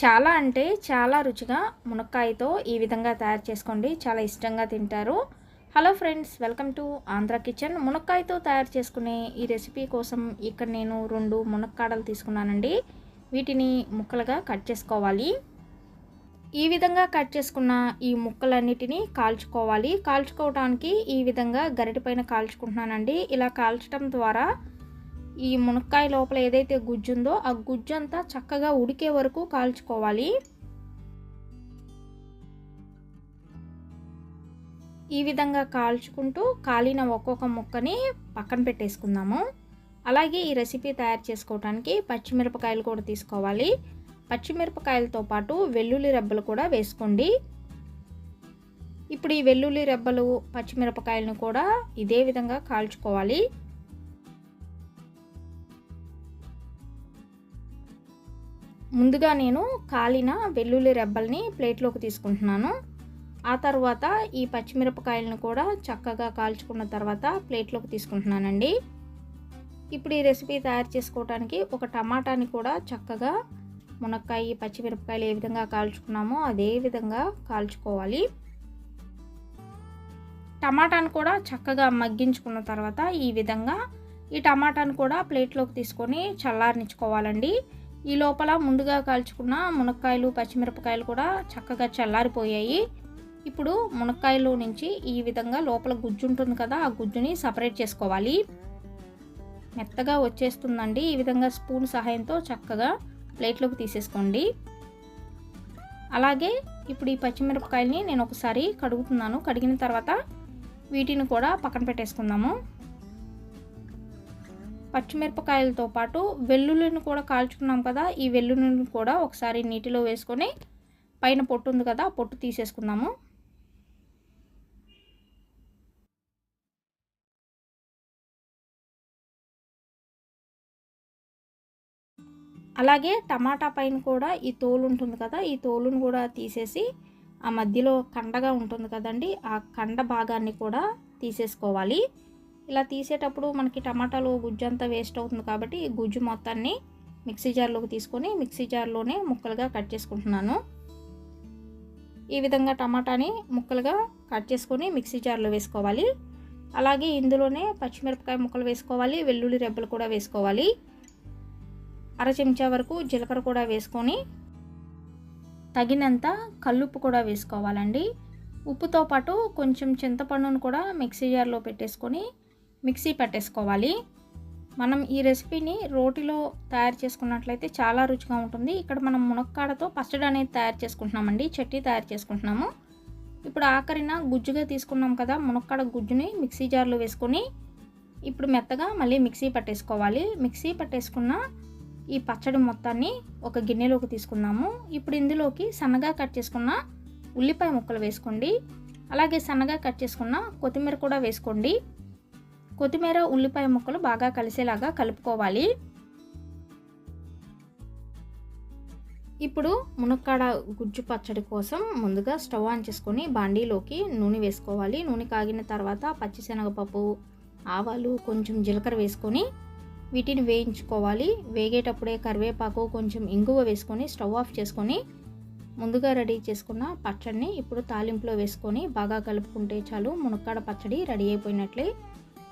చాలా అంటే చాలా రుచిగా మునక్కాయతో ఈ విధంగా తయారు చేసుకోండి. చాలా ఇష్టంగా తింటారు. Hello friends welcome to Andhra kitchen మునక్కాయతో తయారు చేసుకునే ఈ రెసిపీ కోసం ఇక్కడ నేను రెండు మునక్కాడలు తీసుకున్నానండి. వీటిని ముక్కలుగా కట్ చేసుకోవాలి. ఈ విధంగా కట్ చేసుకున్న ఈ ముక్కలన్నిటినీ కాల్చుకోవాలి. కాల్చుకోవడానికి ఈ విధంగా గరిటిపైన కాల్చుకుంటున్నానండి. ఇలా కాల్చడం ద్వారా ఈ మునక్కాయ లోపల ఏదైతే గుజ్జు ఉందో ఆ గుజ్జు అంతా చక్కగా ఉడికే వరకు కాల్చుకోవాలి. ఈ విధంగా కాల్చుకుంటూ కాలిన ఒక్కొక్క ముక్కని పక్కన పెట్టేసుకుందాము. అలాగే ఈ రెసిపీ తయారు చేసుకోవడానికి పచ్చిమిరపకాయలు కూడా తీసుకోవాలి. పచ్చిమిరపకాయలతో పాటు వెల్లుల్లి రెబ్బలు కూడా వేసుకోండి. ఇప్పుడు ఈ వెల్లుల్లి రెబ్బలు పచ్చిమిరపకాయలను కూడా ఇదే విధంగా కాల్చుకోవాలి. ముందుగా నేను కాలిన వెల్లుల్లి రెబ్బల్ని ప్లేట్లోకి తీసుకుంటున్నాను. ఆ తర్వాత ఈ పచ్చిమిరపకాయలను కూడా చక్కగా కాల్చుకున్న తర్వాత ప్లేట్లోకి తీసుకుంటున్నానండి. ఇప్పుడు ఈ రెసిపీ తయారు చేసుకోవడానికి ఒక టమాటాని కూడా చక్కగా మునక్కాయ పచ్చిమిరపకాయలు ఏ విధంగా కాల్చుకున్నామో అదే విధంగా కాల్చుకోవాలి. టమాటాను కూడా చక్కగా మగ్గించుకున్న తర్వాత ఈ విధంగా ఈ టమాటాను కూడా ప్లేట్లోకి తీసుకొని చల్లారనిచ్చుకోవాలండి. ఈ లోపల ముందుగా కాల్చుకున్న మునక్కాయలు పచ్చిమిరపకాయలు కూడా చక్కగా చల్లారిపోయాయి. ఇప్పుడు మునక్కాయలు నుంచి ఈ విధంగా లోపల గుజ్జు ఉంటుంది కదా ఆ గుజ్జుని సపరేట్ చేసుకోవాలి. మెత్తగా వచ్చేస్తుందండి. ఈ విధంగా స్పూన్ సహాయంతో చక్కగా ప్లేట్లోకి తీసేసుకోండి. అలాగే ఇప్పుడు ఈ పచ్చిమిరపకాయలని నేను ఒకసారి కడుగుతున్నాను. కడిగిన తర్వాత వీటిని కూడా పక్కన పెట్టేసుకుందాము. పచ్చిమిరపకాయలతో పాటు వెల్లుల్లిని కూడా కాల్చుకున్నాం కదా ఈ వెల్లుల్లిని కూడా ఒకసారి నీటిలో వేసుకొని పైన పొట్టు ఉంది కదా పొట్టు తీసేసుకుందాము. అలాగే టమాటా పైన కూడా ఈ తోలు ఉంటుంది కదా ఈ తోలును కూడా తీసేసి ఆ మధ్యలో కండగా ఉంటుంది కదండి ఆ కండ భాగాన్ని కూడా తీసేసుకోవాలి. ఇలా తీసేటప్పుడు మనకి టమాటాలు గుజ్జు అంతా వేస్ట్ అవుతుంది కాబట్టి ఈ గుజ్జు మొత్తాన్ని మిక్సీ జార్లోకి తీసుకొని మిక్సీ జార్లోనే ముక్కలుగా కట్ చేసుకుంటున్నాను. ఈ విధంగా టమాటాని ముక్కలుగా కట్ చేసుకొని మిక్సీ జార్లో వేసుకోవాలి. అలాగే ఇందులోనే పచ్చిమిరపకాయ ముక్కలు వేసుకోవాలి వెల్లుల్లి రెబ్బలు కూడా వేసుకోవాలి. అర చెంచా వరకు జీలకర్ర కూడా వేసుకొని తగినంత కల్లుప్పు కూడా వేసుకోవాలండి. ఉప్పుతో పాటు కొంచెం చింతపండును కూడా మిక్సీ జార్లో పెట్టేసుకొని మిక్సీ పెట్టేసుకోవాలి. మనం ఈ రెసిపీని రోటిలో తయారు చేసుకున్నట్లయితే చాలా రుచిగా ఉంటుంది. ఇక్కడ మనం మునక్కాడతో పచ్చడి అనేది తయారు చేసుకుంటున్నామండి. చట్నీ తయారు చేసుకుంటున్నాము. ఇప్పుడు ఆఖరిన గుజ్జుగా తీసుకున్నాం కదా మునక్కాడ గుజ్జుని మిక్సీ జార్లో వేసుకొని ఇప్పుడు మెత్తగా మళ్ళీ మిక్సీ పట్టేసుకోవాలి. మిక్సీ పట్టేసుకున్న ఈ పచ్చడి మొత్తాన్ని ఒక గిన్నెలోకి తీసుకుందాము. ఇప్పుడు ఇందులోకి సన్నగా కట్ చేసుకున్న ఉల్లిపాయ ముక్కలు వేసుకోండి. అలాగే సన్నగా కట్ చేసుకున్న కొత్తిమీర కూడా వేసుకోండి. కొత్తిమీర ఉల్లిపాయ ముక్కలు బాగా కలిసేలాగా కలుపుకోవాలి. ఇప్పుడు మునక్కాడ గుజ్జు పచ్చడి కోసం ముందుగా స్టవ్ ఆన్ చేసుకొని బాండీలోకి నూనె వేసుకోవాలి. నూనె కాగిన తర్వాత పచ్చిశనగపప్పు ఆవాలు కొంచెం జీలకర్ర వేసుకొని వీటిని వేయించుకోవాలి. వేగేటప్పుడే కరివేపాకు కొంచెం ఇంగువ వేసుకొని స్టవ్ ఆఫ్ చేసుకొని ముందుగా రెడీ చేసుకున్న పచ్చడిని ఇప్పుడు తాలింపులో వేసుకొని బాగా కలుపుకుంటే చాలు మునక్కాడ పచ్చడి రెడీ అయిపోయినట్లే.